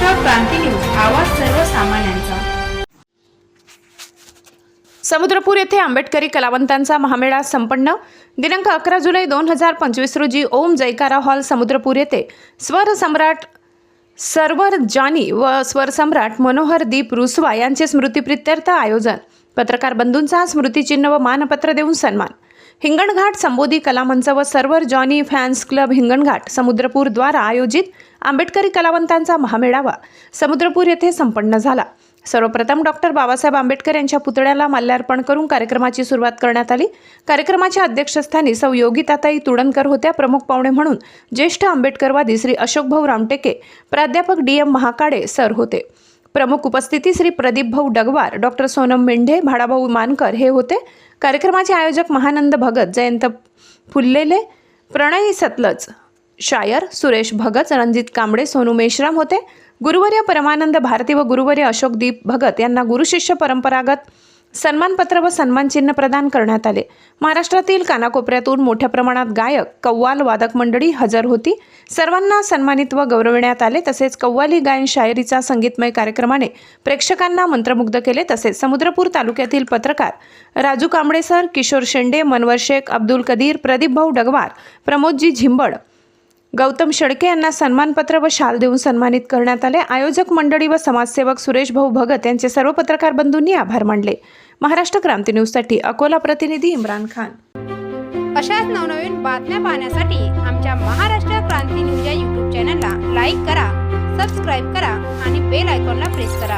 क्रांती news आवाज सर्वसामान्यांचा. समुद्रपूर येथे आंबेडकरी कलावंतांचा महामेळा संपन्न. दिनांक अकरा जुलै दोन हजार पंचवीस रोजी ओम जयकारा हॉल समुद्रपूर येथे. स्वर सम्राट सर्वर जानी व स्वरसम्राट मनोहर दीप रुसवा यांचे स्मृतिप्रित्यर्थ आयोजन. पत्रकार बंधूंचा स्मृतिचिन्ह व मानपत्र देऊन सन्मान. हिंगणघाट संबोधी कलामंच व सर्वर जॉनी फॅन्स क्लब हिंगणघाट समुद्रपूरद्वारा आयोजित आंबेडकरी कलावंतांचा महामेळावा समुद्रपूर येथे संपन्न झाला. सर्वप्रथम डॉक्टर बाबासाहेब आंबेडकर यांच्या पुतळ्याला माल्यार्पण करून कार्यक्रमाची सुरुवात करण्यात आली. कार्यक्रमाच्या अध्यक्षस्थानी सौ योगिताताई तुडणकर होत्या प्रमुख पाहुणे म्हणून ज्येष्ठ आंबेडकरवादी श्री अशोकभाऊ रामटेके प्राध्यापक डी एम महाकाडे सर होते. प्रमुख उपस्थिती श्री प्रदीप भाऊ डगवार डॉक्टर सोनम मेंढे भाडाभाऊ मानकर हे होते. कार्यक्रमाचे आयोजक महानंद भगत जयंत फुल्लेले प्रणय सतलज शायर सुरेश भगत रणजित कांबळे सोनू मेश्राम होते. गुरुवर्य परमानंद भारती व गुरुवर्य अशोकदीप भगत यांना गुरुशिष्य परंपरागत सन्मानपत्र व सन्मानचिन्ह प्रदान करण्यात आले. महाराष्ट्रातील कानाकोपऱ्यातून मोठ्या प्रमाणात गायक कव्वाल वादक मंडळी हजर होती. सर्वांना सन्मानित व गौरविण्यात आले तसेच कव्वाली गायन शायरीचा संगीतमय कार्यक्रमाने प्रेक्षकांना मंत्रमुग्ध केले. तसेच समुद्रपूर तालुक्यातील पत्रकार राजू कांबळेसर किशोर शेंडे मनवर शेख अब्दुल कदीर प्रदीप भाऊ डगवार प्रमोदजी झिंबड गौतम शेडके यांना सन्मानपत्र व शाल देऊन सन्मानित करण्यात आले. आयोजक मंडळी व समाजसेवक सुरेश भाऊ भगत यांचे सर्व पत्रकार बंधूंनी आभार मानले. महाराष्ट्र क्रांती न्यूजसाठी अकोला प्रतिनिधी इम्रान खान. अशाच नवनवीन बातम्या पाहण्यासाठी आमच्या महाराष्ट्र क्रांती न्यूज या यूट्यूब चॅनलला लाईक करा सबस्क्राईब करा आणि बेल आयकॉनला प्रेस करा.